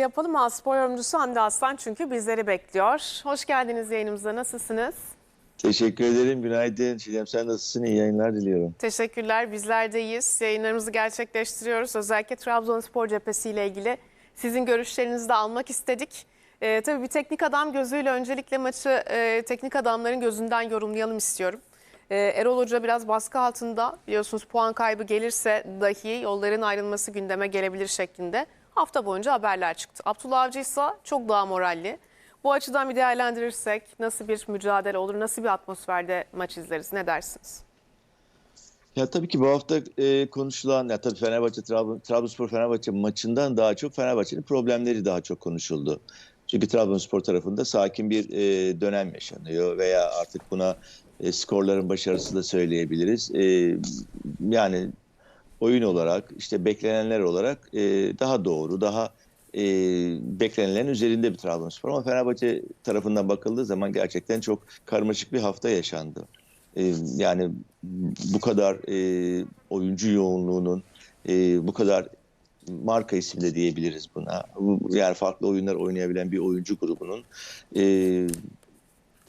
yapalım. A Spor yorumcusu Hande Aslan çünkü bizleri bekliyor. Hoş geldiniz yayınımıza. Nasılsınız? Teşekkür ederim. Günaydın. Çiğdem sen nasılsın? İyi yayınlar diliyorum. Teşekkürler. Bizler de iyiyiz. Yayınlarımızı gerçekleştiriyoruz. Özellikle Trabzonspor cephesiyle ilgili sizin görüşlerinizi de almak istedik. Ee, tabii bir teknik adam gözüyle öncelikle maçı e, teknik adamların gözünden yorumlayalım istiyorum. Ee, Erol Hoca biraz baskı altında. Biliyorsunuz puan kaybı gelirse dahi yolların ayrılması gündeme gelebilir şeklinde. Hafta boyunca haberler çıktı. Abdullah Avcı ise çok daha moralli. Bu açıdan bir değerlendirirsek nasıl bir mücadele olur, nasıl bir atmosferde maç izleriz, ne dersiniz? Ya tabii ki bu hafta e, konuşulan, ya tabii Fenerbahçe, Trabzon, Trabzonspor Fenerbahçe maçından daha çok Fenerbahçe'nin problemleri daha çok konuşuldu. Çünkü Trabzonspor tarafında sakin bir e, dönem yaşanıyor veya artık buna e, skorların başarısı da söyleyebiliriz. E, yani oyun olarak, işte beklenenler olarak e, daha doğru, daha e, beklenenlerin üzerinde bir Trabzonspor. Ama Fenerbahçe tarafından bakıldığı zaman gerçekten çok karmaşık bir hafta yaşandı. E, yani bu kadar e, oyuncu yoğunluğunun, e, bu kadar marka isimli de diyebiliriz buna. Bu- Yani farklı oyunlar oynayabilen bir oyuncu grubunun e,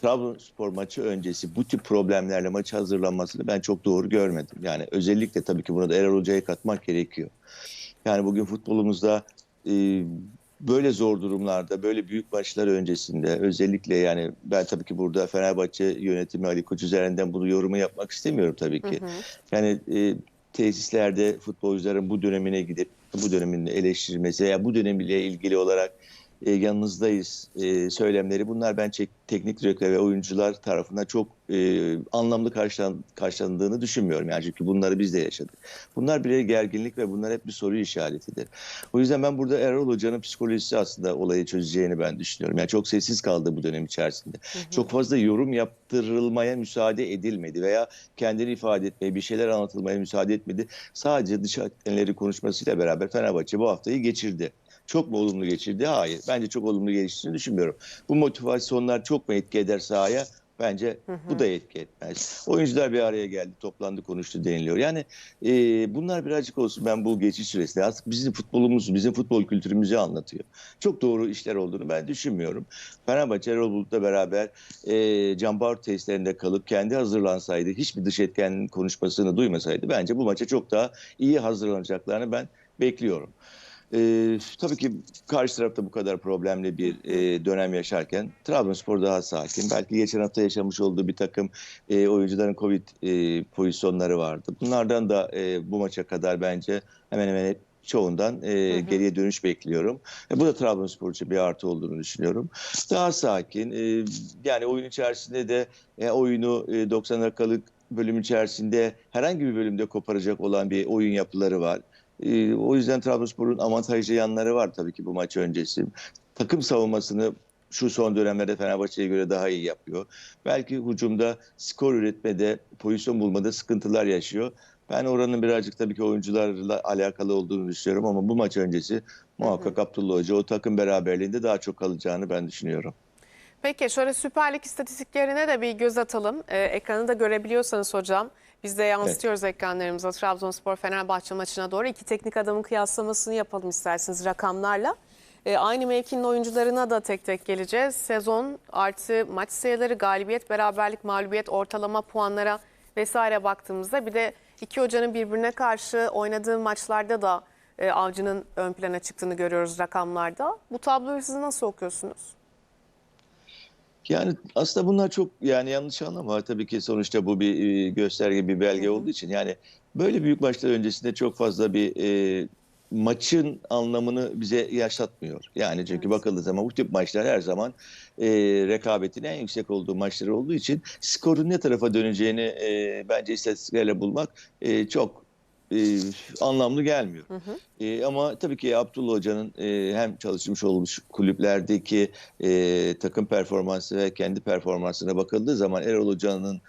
Trabzonspor maçı öncesi bu tip problemlerle maçı hazırlanmasını ben çok doğru görmedim. Yani özellikle tabii ki buna da Erol Hoca'yı katmak gerekiyor. Yani bugün futbolumuzda e, böyle zor durumlarda, böyle büyük maçlar öncesinde özellikle yani ben tabii ki burada Fenerbahçe yönetimi Ali Koç üzerinden bunu yorumu yapmak istemiyorum tabii ki. Yani e, tesislerde futbolcuların bu dönemine gidip bu dönemin eleştirilmesi veya bu dönemiyle ilgili olarak e, yanınızdayız e, söylemleri bunlar ben teknik direktör ve oyuncular tarafından çok e, anlamlı karşılan, karşılandığını düşünmüyorum. Yani çünkü bunları biz de yaşadık. Bunlar birer gerginlik ve bunlar hep bir soru işaretidir. O yüzden ben burada Erol Hoca'nın psikolojisi aslında olayı çözeceğini ben düşünüyorum. Yani çok sessiz kaldı bu dönem içerisinde. Çok fazla yorum yaptırılmaya müsaade edilmedi veya kendini ifade etmeye, bir şeyler anlatılmaya müsaade etmedi. Sadece dış etkenleri konuşmasıyla beraber Fenerbahçe bu haftayı geçirdi. Çok mu olumlu geçirdi? Hayır. Bence çok olumlu geçtiğini düşünmüyorum. Bu motivasyonlar çok mu etki eder sahaya? Bence bu da etki etmez. Oyuncular bir araya geldi, toplandı, konuştu deniliyor. Yani e, bunlar birazcık olsun ben bu geçiş süresinde artık bizim futbolumuzu, bizim futbol kültürümüzü anlatıyor. Çok doğru işler olduğunu ben düşünmüyorum. Fenerbahçe Erol Bulut'la beraber e, Can testlerinde kalıp kendi hazırlansaydı, hiçbir dış etkenin konuşmasını duymasaydı bence bu maça çok daha iyi hazırlanacaklarını ben bekliyorum. Ee, tabii ki karşı tarafta bu kadar problemli bir e, dönem yaşarken Trabzonspor daha sakin. Belki geçen hafta yaşamış olduğu bir takım e, oyuncuların Covid e, pozisyonları vardı. Bunlardan da e, bu maça kadar bence hemen hemen hep çoğundan e, geriye dönüş bekliyorum. E, bu da Trabzonspor için bir artı olduğunu düşünüyorum. Daha sakin. e, yani oyun içerisinde de e, oyunu e, 90 dakikalık bölüm içerisinde herhangi bir bölümde koparacak olan bir oyun yapıları var. Ee, o yüzden Trabzonspor'un avantajlı yanları var tabii ki bu maç öncesi. Takım savunmasını şu son dönemlerde Fenerbahçe'ye göre daha iyi yapıyor. Belki hücumda skor üretmede, pozisyon bulmada sıkıntılar yaşıyor. Ben oranın birazcık tabii ki oyuncularla alakalı olduğunu düşünüyorum ama bu maç öncesi muhakkak Abdullah Hoca o takım beraberliğinde daha çok kalacağını ben düşünüyorum. Peki şöyle Süper Lig istatistiklerine de bir göz atalım. Ee, ekranı da görebiliyorsanız hocam. Biz de yansıtıyoruz ekranlarımıza Trabzonspor Fenerbahçe maçına doğru. iki teknik adamın kıyaslamasını yapalım isterseniz rakamlarla. Ee, aynı mevkinin oyuncularına da tek tek geleceğiz. Sezon artı maç sayıları, galibiyet, beraberlik, mağlubiyet, ortalama puanlara vesaire baktığımızda bir de iki hocanın birbirine karşı oynadığı maçlarda da e, avcının ön plana çıktığını görüyoruz rakamlarda. Bu tabloyu siz nasıl okuyorsunuz? Yani aslında bunlar çok yani yanlış anlama. Tabii ki sonuçta bu bir e, gösterge bir belge olduğu için. Yani böyle büyük maçlar öncesinde çok fazla bir e, maçın anlamını bize yaşatmıyor. Yani çünkü bakıldığı zaman bu tip maçlar her zaman e, rekabetin en yüksek olduğu maçlar olduğu için skorun ne tarafa döneceğini e, bence istatistiklerle bulmak e, çok e, anlamlı gelmiyor. E, ama tabii ki Abdullah Hoca'nın e, hem çalışmış olmuş kulüplerdeki e, takım performansı ve kendi performansına bakıldığı zaman Erol Hoca'nın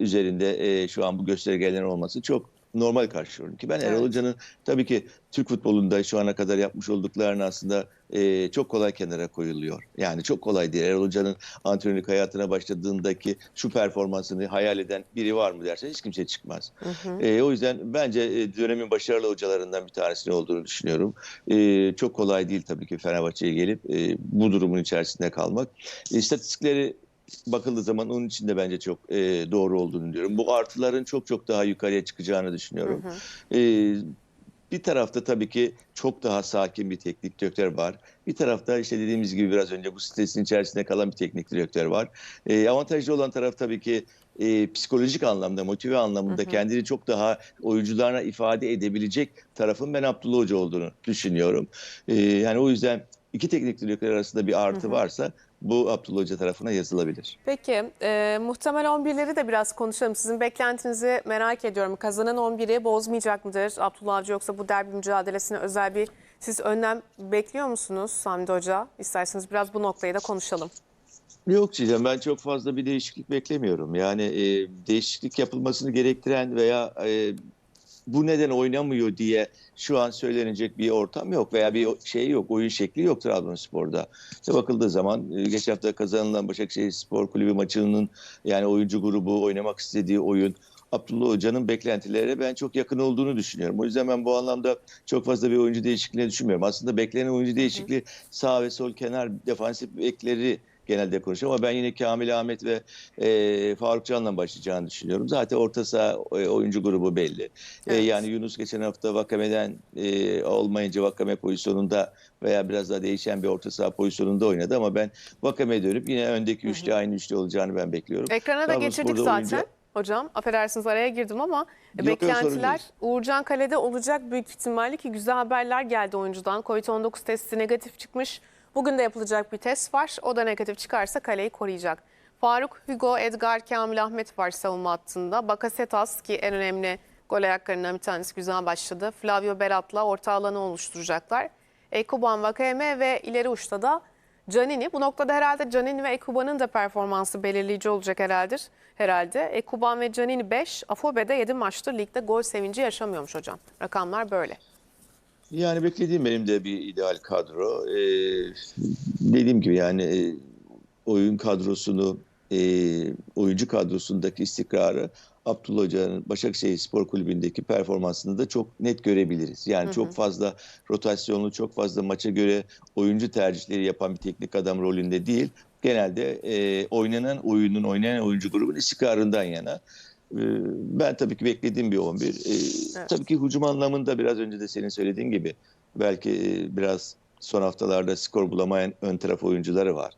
üzerinde e, şu an bu göstergelerin olması çok normal karşılıyorum ki ben Erol Evet. Hoca'nın tabii ki Türk futbolunda şu ana kadar yapmış olduklarını aslında e, çok kolay kenara koyuluyor. Yani çok kolay değil. Erol Hoca'nın antrenörlük hayatına başladığındaki şu performansını hayal eden biri var mı dersen hiç kimse çıkmaz. Hı hı. E, o yüzden bence e, dönemin başarılı hocalarından bir tanesinin olduğunu düşünüyorum. E, çok kolay değil tabii ki Fenerbahçe'ye gelip e, bu durumun içerisinde kalmak. E, istatistikleri bakıldığı zaman onun için de bence çok e, doğru olduğunu diyorum. Bu artıların çok çok daha yukarıya çıkacağını düşünüyorum. Hı hı. Ee, bir tarafta tabii ki çok daha sakin bir teknik direktör var. Bir tarafta işte dediğimiz gibi biraz önce bu stresin içerisinde kalan bir teknik direktör var. Ee, avantajlı olan taraf tabii ki e, psikolojik anlamda, motive anlamında Hı hı. kendini çok daha oyuncularına ifade edebilecek tarafın ben Abdullah Hoca olduğunu düşünüyorum. Ee, yani o yüzden iki teknik direktör arasında bir artı Hı hı. varsa bu Abdullah Hoca tarafına yazılabilir. Peki e, muhtemel 11'leri de biraz konuşalım. Sizin beklentinizi merak ediyorum. Kazanan 11'i bozmayacak mıdır Abdullah Avcı yoksa bu derbi mücadelesine özel bir siz önlem bekliyor musunuz Hamdi Hoca? İsterseniz biraz bu noktayı da konuşalım. Yok Çiğdem ben çok fazla bir değişiklik beklemiyorum. Yani e, değişiklik yapılmasını gerektiren veya e, bu neden oynamıyor diye şu an söylenecek bir ortam yok veya bir şey yok, oyun şekli yok Trabzonspor'da. İşte bakıldığı zaman e, geçen hafta kazanılan Başakşehir Spor Kulübü maçının yani oyuncu grubu oynamak istediği oyun Abdullah Hoca'nın beklentilere ben çok yakın olduğunu düşünüyorum. O yüzden ben bu anlamda çok fazla bir oyuncu değişikliğine düşünmüyorum. Aslında beklenen oyuncu değişikliği sağ ve sol kenar defansif bekleri genelde konuşuyorum ama ben yine Kamil Ahmet ve e, Faruk Can'la başlayacağını düşünüyorum. Zaten orta saha e, oyuncu grubu belli. E, Evet. yani Yunus geçen hafta Vakame'den e, olmayınca Vakame pozisyonunda veya biraz daha değişen bir orta saha pozisyonunda oynadı ama ben Vakame'ye dönüp yine öndeki üçlü aynı üçlü olacağını ben bekliyorum. Ekrana da geçirdik zaten. oyuncu- Hocam affedersiniz araya girdim ama Yok, yok, beklentiler değil. Uğurcan Kale'de olacak büyük ihtimalle ki güzel haberler geldi oyuncudan. Covid-19 testi negatif çıkmış. Bugün de yapılacak bir test var. O da negatif çıkarsa Kale'yi koruyacak. Faruk, Hugo, Edgar, Kamil Ahmet var savunma hattında. Bakasetas ki en önemli gol ayaklarından bir tanesi güzel başladı. Flavio Berat'la orta alanı oluşturacaklar. Ekuban, Vakeme ve ileri uçta da Canini. Bu noktada herhalde Canini ve Ekuba'nın da performansı belirleyici olacak herhalde. herhalde. Ekuban ve Canini 5, Afobe'de 7 maçtır ligde gol sevinci yaşamıyormuş hocam. Rakamlar böyle. Yani beklediğim benim de bir ideal kadro. Ee, dediğim gibi yani e, oyun kadrosunu, e, oyuncu kadrosundaki istikrarı Abdullah Hoca'nın Başakşehir Spor Kulübü'ndeki performansını da çok net görebiliriz. Yani çok fazla rotasyonlu, çok fazla maça göre oyuncu tercihleri yapan bir teknik adam rolünde değil. Genelde e, oynanan oyunun, oynayan oyuncu grubunun istikrarından yana. Ee, Ben tabii ki beklediğim bir 11. Ee, Evet. Tabii ki hücum anlamında biraz önce de senin söylediğin gibi belki e, biraz son haftalarda skor bulamayan ön taraf oyuncuları var.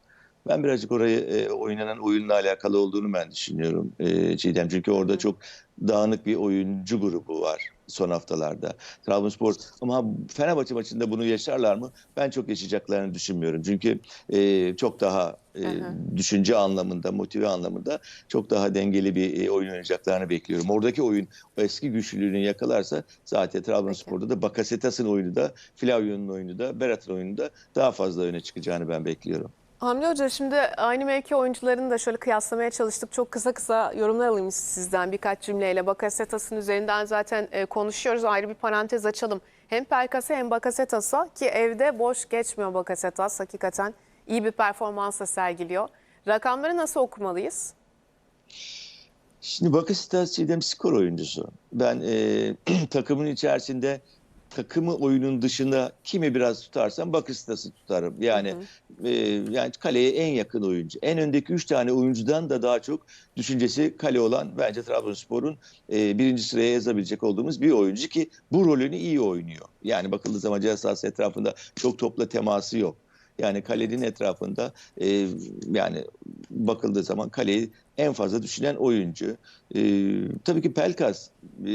Ben birazcık orayı e, oynanan oyunla alakalı olduğunu ben düşünüyorum e, Çiğdem. Çünkü orada çok dağınık bir oyuncu grubu var son haftalarda. Trabzonspor ama Fenerbahçe maçında bunu yaşarlar mı? Ben çok yaşayacaklarını düşünmüyorum. Çünkü e, çok daha e, Hı hı. düşünce anlamında, motive anlamında çok daha dengeli bir e, oyun oynayacaklarını bekliyorum. Oradaki oyun o eski güçlülüğünü yakalarsa zaten Trabzonspor'da da Bakasetas'ın oyunu da, Flavio'nun oyunu da, Berat'ın oyunu da daha fazla öne çıkacağını ben bekliyorum. Hamdi Hoca şimdi aynı mevki oyuncularını da şöyle kıyaslamaya çalıştık. Çok kısa kısa yorumlar alayım sizden birkaç cümleyle. Bakasetas'ın üzerinden zaten e, konuşuyoruz. Ayrı bir parantez açalım. Hem Pelkas'a hem Bakasetas'a ki evde boş geçmiyor Bakasetas. Hakikaten iyi bir performansla sergiliyor. Rakamları nasıl okumalıyız? Şimdi Bakasetas Çiğdem skor oyuncusu. Ben e, takımın içerisinde takımı oyunun dışında kimi biraz tutarsam Bakasetas'ı tutarım. Yani e, yani kaleye en yakın oyuncu. En öndeki üç tane oyuncudan da daha çok düşüncesi kale olan bence Trabzonspor'un e, birinci sıraya yazabilecek olduğumuz bir oyuncu ki bu rolünü iyi oynuyor. Yani bakıldığı zaman ceza etrafında çok topla teması yok. Yani kalenin etrafında e, yani bakıldığı zaman kaleyi en fazla düşünen oyuncu. E, tabii ki Pelkas e,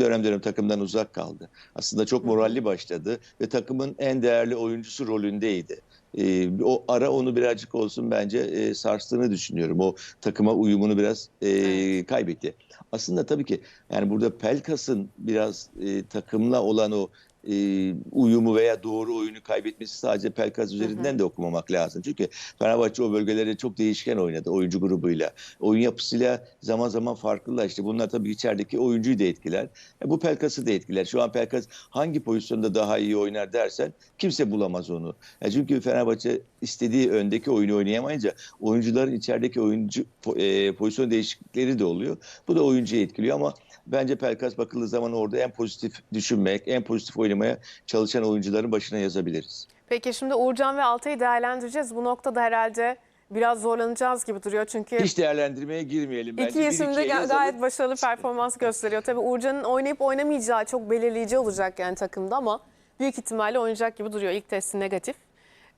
dönem dönem takımdan uzak kaldı. Aslında çok moralli başladı ve takımın en değerli oyuncusu rolündeydi. E, o ara onu birazcık olsun bence e, sarstığını düşünüyorum. O takıma uyumunu biraz e, kaybetti. Aslında tabii ki yani burada Pelkas'ın biraz e, takımla olan o e, uyumu veya doğru oyunu kaybetmesi sadece Pelkas üzerinden de okumamak lazım. Çünkü Fenerbahçe o bölgelere çok değişken oynadı oyuncu grubuyla. Oyun yapısıyla zaman zaman farklılaştı. Bunlar tabii içerideki oyuncuyu da etkiler. E, bu Pelkas'ı da etkiler. Şu an Pelkas hangi pozisyonda daha iyi oynar dersen kimse bulamaz onu. E, çünkü Fenerbahçe istediği öndeki oyunu oynayamayınca oyuncuların içerideki oyuncu e, pozisyon değişiklikleri de oluyor. Bu da oyuncuyu etkiliyor ama bence Pelkas bakıldığı zaman orada en pozitif düşünmek, en pozitif oynamaya çalışan oyuncuların başına yazabiliriz. Peki şimdi Uğurcan ve Altay'ı değerlendireceğiz. Bu noktada herhalde biraz zorlanacağız gibi duruyor. Çünkü Hiç değerlendirmeye girmeyelim. Bence iki isim de gayet başarılı performans gösteriyor. Tabii Uğurcan'ın oynayıp oynamayacağı çok belirleyici olacak yani takımda ama büyük ihtimalle oynayacak gibi duruyor. İlk testi negatif.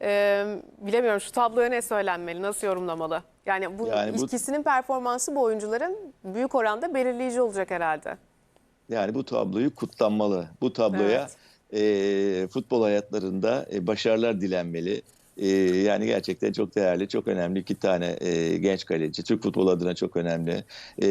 Ee, bilemiyorum şu tabloya ne söylenmeli, nasıl yorumlamalı? Yani bu Yani bu- ikisinin performansı bu oyuncuların büyük oranda belirleyici olacak herhalde. Yani bu tabloyu kutlanmalı. Bu tabloya e, futbol hayatlarında e, başarılar dilenmeli. E, yani gerçekten çok değerli, çok önemli iki tane e, genç kaleci. Türk futbolu adına çok önemli. E,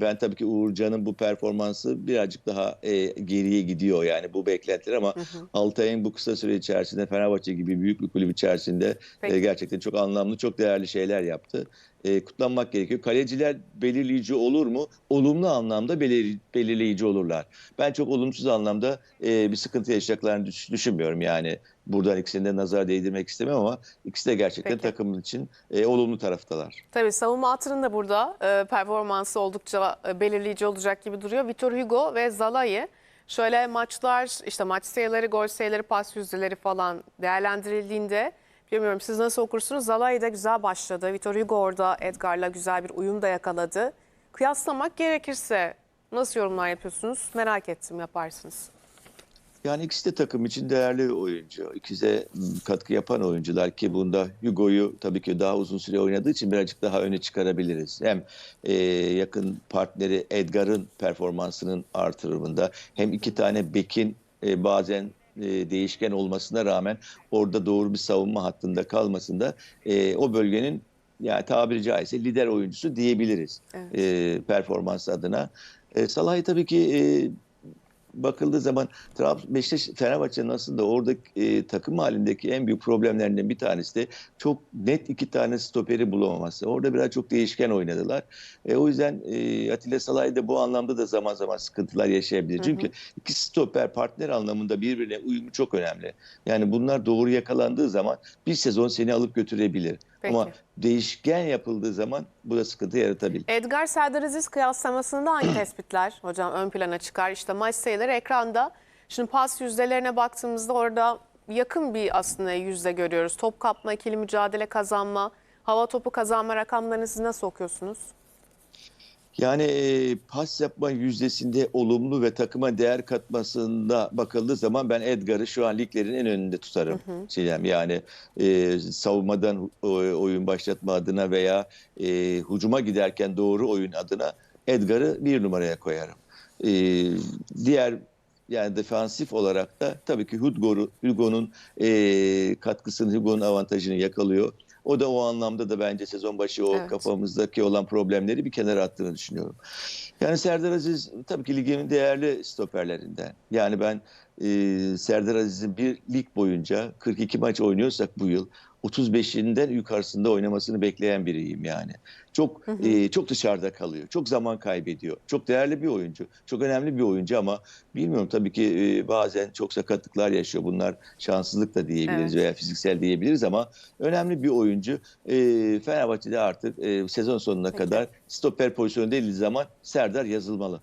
ben tabii ki Uğurcan'ın bu performansı birazcık daha e, geriye gidiyor yani bu beklentiler ama Altay'ın bu kısa süre içerisinde Fenerbahçe gibi büyük bir kulüp içerisinde Peki. e, gerçekten çok anlamlı, çok değerli şeyler yaptı. E, kutlanmak gerekiyor. Kaleciler belirleyici olur mu? Olumlu anlamda belir- belirleyici olurlar. Ben çok olumsuz anlamda e, bir sıkıntı yaşayacaklarını düş- düşünmüyorum. Yani buradan ikisini de nazar değdirmek istemem ama ikisi de gerçekten Peki. takım için e, olumlu taraftalar. Tabii savunma hatırının da burada e, performansı oldukça e, belirleyici olacak gibi duruyor. Vitor Hugo ve Zalai şöyle maçlar işte maç sayıları, gol sayıları, pas yüzdeleri falan değerlendirildiğinde bilmiyorum siz nasıl okursunuz? Zalai de güzel başladı. Vitor Hugo orada Edgar'la güzel bir uyum da yakaladı. Kıyaslamak gerekirse nasıl yorumlar yapıyorsunuz? Merak ettim yaparsınız. Yani ikisi de takım için değerli oyuncu. İkisi de m, katkı yapan oyuncular ki bunda Hugo'yu tabii ki daha uzun süre oynadığı için birazcık daha öne çıkarabiliriz. Hem e, yakın partneri Edgar'ın performansının artırımında hem iki tane bekin e, bazen e, değişken olmasına rağmen orada doğru bir savunma hattında kalmasında e, o bölgenin yani tabiri caizse lider oyuncusu diyebiliriz Evet. e, performans adına. E, Salah'ı tabii ki e, bakıldığı zaman Trabzon, Beşiktaş, Fenerbahçe'nin aslında orada e, takım halindeki en büyük problemlerinden bir tanesi de çok net iki tane stoperi bulamaması. Orada biraz çok değişken oynadılar. E, o yüzden e, Atilla Salay da bu anlamda da zaman zaman sıkıntılar yaşayabilir. Çünkü iki stoper partner anlamında birbirine uyumu çok önemli. Yani bunlar doğru yakalandığı zaman bir sezon seni alıp götürebilir. Peki. Ama değişken yapıldığı zaman bu da sıkıntı yaratabilir. Edgar Serdar Aziz kıyaslamasında hangi tespitler hocam ön plana çıkar? İşte maç sayıları ekranda. Şimdi pas yüzdelerine baktığımızda orada yakın bir aslında yüzde görüyoruz. Top kapma, ikili mücadele kazanma, hava topu kazanma rakamlarını siz nasıl okuyorsunuz? Yani pas yapma yüzdesinde olumlu ve takıma değer katmasında bakıldığı zaman ben Edgar'ı şu an liglerin en önünde tutarım. Çiğdem. Yani e, savunmadan oyun başlatma adına veya e, hucuma giderken doğru oyun adına Edgar'ı bir numaraya koyarım. E, diğer yani defansif olarak da tabii ki Hugo'nun Hugo'nun e, katkısını, Hugo'nun avantajını yakalıyor. O da o anlamda da bence sezon başı o Evet. kafamızdaki olan problemleri bir kenara attığını düşünüyorum. Yani Serdar Aziz tabii ki ligin değerli stoperlerinden. Yani ben e, Serdar Aziz'in bir lig boyunca 42 maç oynuyorsak bu yıl 35'inden yukarısında oynamasını bekleyen biriyim yani. Çok e, çok dışarıda kalıyor. Çok zaman kaybediyor. Çok değerli bir oyuncu. Çok önemli bir oyuncu ama bilmiyorum tabii ki e, bazen çok sakatlıklar yaşıyor. Bunlar şanssızlık da diyebiliriz Evet. veya fiziksel diyebiliriz ama önemli bir oyuncu. E, Fenerbahçe'de artık e, sezon sonuna Peki. kadar stoper pozisyonu değil zaman Serdar yazılmalı.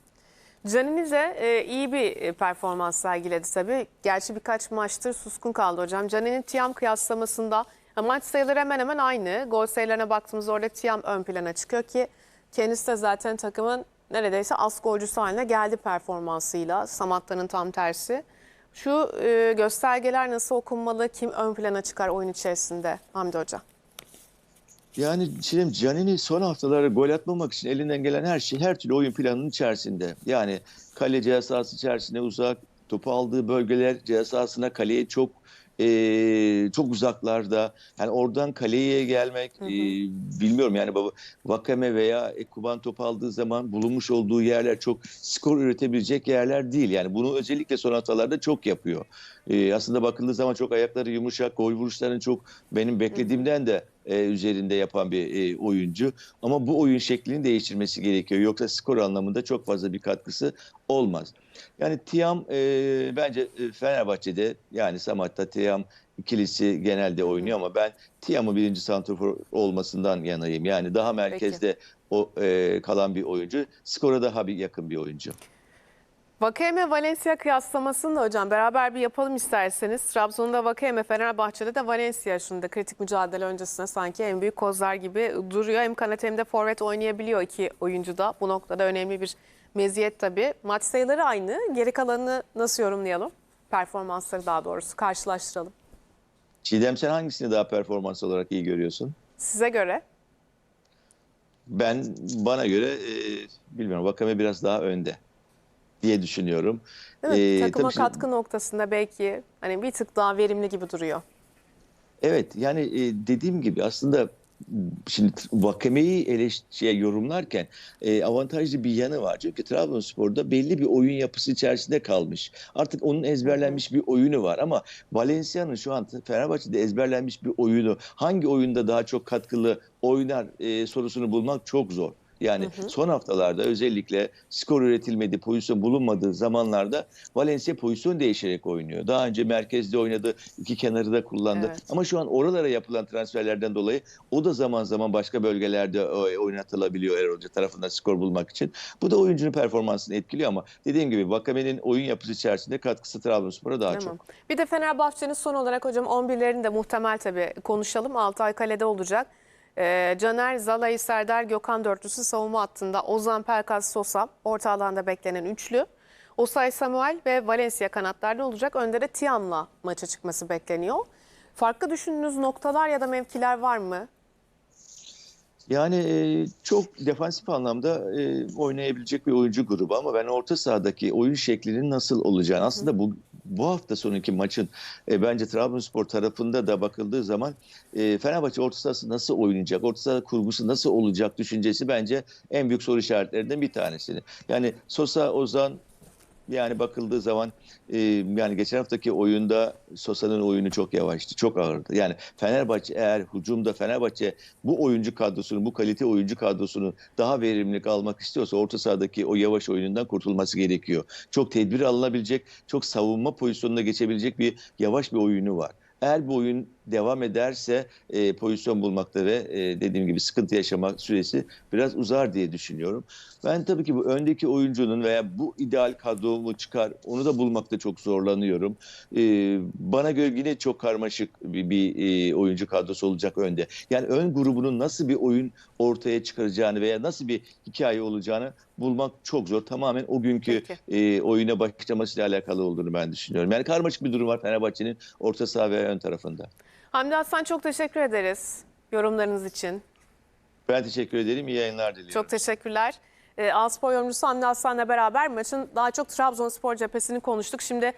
Canini de e, iyi bir e, performans sergiledi tabii. Gerçi birkaç maçtır suskun kaldı hocam. Canini'nin Tiam kıyaslamasında maç sayıları hemen hemen aynı. Gol sayılarına baktığımızda orada Tiam ön plana çıkıyor ki kendisi de zaten takımın neredeyse az golcüsü haline geldi performansıyla. Samatta'nın tam tersi. Şu e, göstergeler nasıl okunmalı? Kim ön plana çıkar oyun içerisinde Hamdi Hoca? Yani şimdi Canini son haftalarda gol atmamak için elinden gelen her şey her türlü oyun planının içerisinde. Yani kale ceza sahası içerisinde uzak, topu aldığı bölgeler ceza sahasına kaleye çok e, çok uzaklarda. Yani oradan kaleye gelmek e, bilmiyorum yani baba Vakame veya Ekuban top aldığı zaman bulunmuş olduğu yerler çok skor üretebilecek yerler değil. Yani bunu özellikle son haftalarda çok yapıyor. E, aslında bakıldığı zaman çok ayakları yumuşak, gol vuruşlarını çok benim beklediğimden de e, üzerinde yapan bir e, oyuncu. Ama bu oyun şeklini değiştirmesi gerekiyor. Yoksa skor anlamında çok fazla bir katkısı olmaz. Yani Tiam e, bence e, Fenerbahçe'de yani Samat'ta Tiam ikilisi genelde oynuyor ama ben Tiam'ın birinci santrafor olmasından yanayım. Yani daha merkezde o e, kalan bir oyuncu. Skora daha bir yakın bir oyuncu. Vakayeme Valencia kıyaslamasını da hocam beraber bir yapalım isterseniz. Trabzon'da Vakayeme, Fenerbahçe'de de Valencia şunda kritik mücadele öncesinde sanki en büyük kozlar gibi duruyor. Hem kanat hem de forvet oynayabiliyor iki oyuncu da. Bu noktada önemli bir meziyet tabii. Maç sayıları aynı. Geri kalanını nasıl yorumlayalım? Performansları daha doğrusu karşılaştıralım. Çiğdem sen hangisini daha performans olarak iyi görüyorsun? Size göre Ben bana göre e, bilmiyorum Vakame biraz daha önde diye düşünüyorum. değil mi? Ee, takıma tabii katkı noktasında belki hani bir tık daha verimli gibi duruyor. Evet yani e, dediğim gibi aslında şimdi Vakame'yi eleş şey, yorumlarken e, avantajlı bir yanı var. Çünkü Trabzonspor'da belli bir oyun yapısı içerisinde kalmış. Artık onun ezberlenmiş bir oyunu var ama Valencia'nın şu an Fenerbahçe'de ezberlenmiş bir oyunu hangi oyunda daha çok katkılı oynar e, sorusunu bulmak çok zor. Yani son haftalarda özellikle skor üretilmedi, pozisyon bulunmadığı zamanlarda Valencia pozisyon değişerek oynuyor. Daha önce merkezde oynadı, iki kenarı da kullandı. Evet. Ama şu an oralara yapılan transferlerden dolayı o da zaman zaman başka bölgelerde e, oynatılabiliyor Erol Hoca tarafından skor bulmak için. Bu da oyuncunun performansını etkiliyor ama dediğim gibi Vakame'nin oyun yapısı içerisinde katkısı Trabzonspor'a daha Tamam. çok. Bir de Fenerbahçe'nin son olarak hocam 11'lerini de muhtemel tabii konuşalım. Altay kalede olacak. Ee, Caner, Zalai, Serdar, Gökhan dörtlüsü savunma hattında. Ozan, Pelkas, Sosa orta alanda beklenen üçlü. Osay Samuel ve Valencia kanatlarda olacak. Önde de Tiam'la maça çıkması bekleniyor. Farklı düşündüğünüz noktalar ya da mevkiler var mı? Yani e, çok defansif anlamda e, oynayabilecek bir oyuncu grubu ama ben orta sahadaki oyun şeklinin nasıl olacağını aslında bu bu hafta sonraki maçın e, bence Trabzonspor tarafında da bakıldığı zaman e, Fenerbahçe orta sahası nasıl oynayacak, orta saha kurgusu nasıl olacak düşüncesi bence en büyük soru işaretlerinden bir tanesini. Yani Sosa, Ozan yani bakıldığı zaman e, yani geçen haftaki oyunda Sosa'nın oyunu çok yavaştı, çok ağırdı. Yani Fenerbahçe eğer hücumda Fenerbahçe bu oyuncu kadrosunu, bu kalite oyuncu kadrosunu daha verimlilik almak istiyorsa orta sahadaki o yavaş oyunundan kurtulması gerekiyor. Çok tedbir alınabilecek, çok savunma pozisyonuna geçebilecek bir yavaş bir oyunu var. Eğer bu oyun devam ederse e, pozisyon bulmakta ve e, dediğim gibi sıkıntı yaşama süresi biraz uzar diye düşünüyorum. Ben tabii ki bu öndeki oyuncunun veya bu ideal kadro mu çıkar onu da bulmakta çok zorlanıyorum. E, bana göre yine çok karmaşık bir, bir e, oyuncu kadrosu olacak önde. Yani ön grubunun nasıl bir oyun ortaya çıkaracağını veya nasıl bir hikaye olacağını bulmak çok zor. Tamamen o günkü Peki. e, oyuna başlamasıyla alakalı olduğunu ben düşünüyorum. Yani karmaşık bir durum var Fenerbahçe'nin orta saha ve ön tarafında. Hamdi Aslan çok teşekkür ederiz yorumlarınız için. Ben teşekkür ederim. İyi yayınlar diliyorum. Çok teşekkürler. E, Alspor yorumcusu Hamdi Aslan'la beraber maçın daha çok Trabzonspor cephesini konuştuk. Şimdi